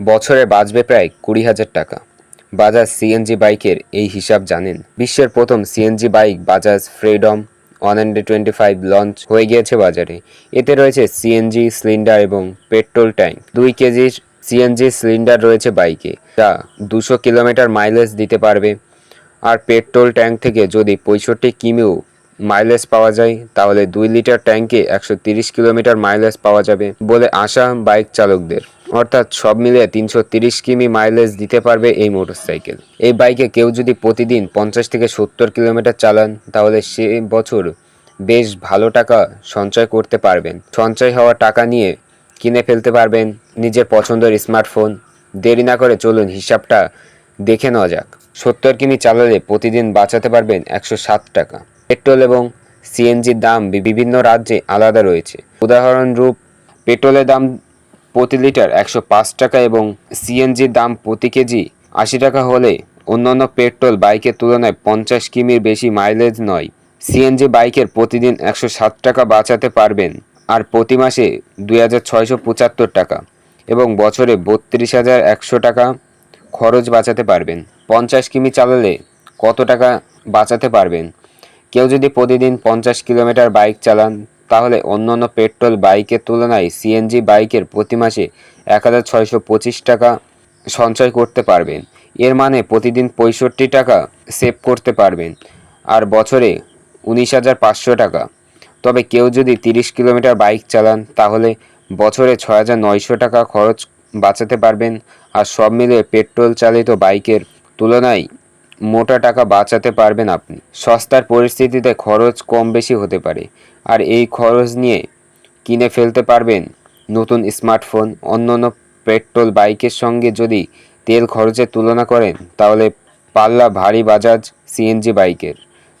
বছরে বাঁচবে প্রায় কুড়ি হাজার টাকা। বাজাজ সিএনজি বাইকের এই হিসাব জানেন। বিশ্বের প্রথম CNG bike Bajaj Freedom one hundred twenty five launch হয়ে গিয়েছে বাজারে। এতে রয়েছে সিএনজি, সিলিন্ডার এবং পেট্রোল ট্যাঙ্ক। দুই কেজির সিএনজি সিলিন্ডার রয়েছে বাইকে। যা দুশো কিলোমিটার মাইলেজ দিতে পারবে। আর পেট্রোল ট্যাঙ্ক থেকে যদি পঁয়ষট্টি কিমিও মাইলেজ পাওয়া যায়, তাহলে দুই লিটার ট্যাঙ্কে একশো তিরিশ কিলোমিটার মাইলেজ পাওয়া যাবে বলে আশা বাইক চালকদের। অর্থাৎ সব মিলিয়ে তিনশো কিমি মাইলেজ দিতে পারবে এই মোটরসাইকেল এই বাইকে কেউ যদি প্রতিদিন পঞ্চাশ থেকে সত্তর কিলোমিটার চালান, তাহলে সে বছর বেশ ভালো টাকা সঞ্চয় করতে পারবেন। সঞ্চয় হওয়া টাকা নিয়ে কিনে ফেলতে পারবেন নিজের পছন্দের স্মার্টফোন দেরি না করে চলুন হিসাবটা দেখে নেওয়া যাক। সত্তর কিমি চালালে প্রতিদিন বাঁচাতে পারবেন একশো সাত টাকা। পেট্রোল এবং সিএনজির দাম বিভিন্ন রাজ্যে আলাদা রয়েছে। উদাহরণরূপ, পেট্রোলের দাম প্রতি লিটার একশো পাঁচ টাকা এবং সিএনজির দাম প্রতি কেজি আশি টাকা হলে অন্যান্য পেট্রোল বাইকের তুলনায় পঞ্চাশ কিমির বেশি মাইলেজ নয়। সিএনজি বাইকের প্রতিদিন একশো সাত টাকা বাঁচাতে পারবেন আর প্রতি মাসে দুই হাজার ছয়শো পঁচাত্তর টাকা এবং বছরে বত্রিশ হাজার একশো টাকা খরচ বাঁচাতে পারবেন। পঞ্চাশ কিমি চালালে কত টাকা বাঁচাতে পারবেন? কেউ যদি প্রতিদিন পঞ্চাশ কিলোমিটার বাইক চালান তাহলে অন্যান্য পেট্রোল বাইকের তুলনায় সিএনজি বাইকের প্রতি মাসে এক হাজার ছয়শো পঁচিশ টাকা সঞ্চয় করতে পারবেন। এর মানে প্রতিদিন পঁয়ষট্টি টাকা সেভ করতে পারবেন, আর বছরে উনিশ হাজার পাঁচশো টাকা। তবে কেউ যদি তিরিশ কিলোমিটার বাইক চালান, তাহলে বছরে ছয় হাজার নয়শো টাকা খরচ বাঁচাতে পারবেন, আর সব মিলিয়ে পেট্রোল চালিত বাইকের তুলনায় মোটা টাকা বাঁচাতে পারবেন আপনি। সস্তার পরিস্থিতিতে খরচ কম বেশি হতে পারে। আর এই খরচ নিয়ে কিনে ফেলতে পারবেন। নতুন স্মার্টফোন, অন্যান্য পেট্রোল বাইকের সঙ্গে যদি তেল খরচের তুলনা করেন, তাহলে পাল্লা ভারী বাজাজ সিএনজি বাইকের।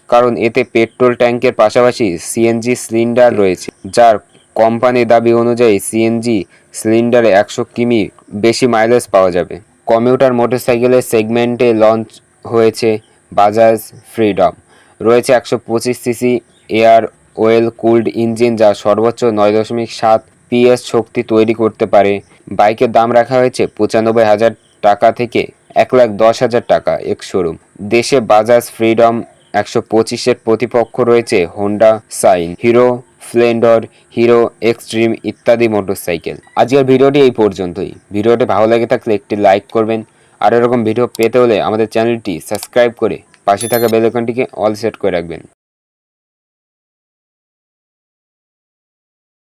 কারণ এতে পেট্রোল ট্যাঙ্কের পাশাপাশি সিএনজি সিলিন্ডার রয়েছে, যার কোম্পানির দাবি অনুযায়ী সিএনজি সিলিন্ডারে একশো কিমি বেশি মাইলেজ পাওয়া যাবে। কমিউটার মোটরসাইকেলের সেগমেন্টে লঞ্চ হয়েছে বাজাজ ফ্রিডম। রয়েছে একশো পঁচিশ CC air oil cooled engine যা সর্বোচ্চ নয় দশমিক সাত পিএস শক্তি তৈরি করতে পারে। বাইকের দাম রাখা হয়েছে পঁচানব্বই হাজার টাকা থেকে এক লাখ দশ হাজার টাকা এক শোরুম। দেশে বাজাজ ফ্রিডম একশো পঁচিশের প্রতিপক্ষ রয়েছে Honda, Shine, Hero Splendor Hero, Xtreme ইত্যাদি মোটরসাইকেল। আজকের ভিডিওটি এই পর্যন্তই। ভিডিওটি ভালো লাগে থাকলে একটি লাইক করবেন। আর এরকম ভিডিও পেতে হলে আমাদের চ্যানেলটি সাবস্ক্রাইব করে পাশে থাকা বেল আইকনটিকে অল সেট করে রাখবেন।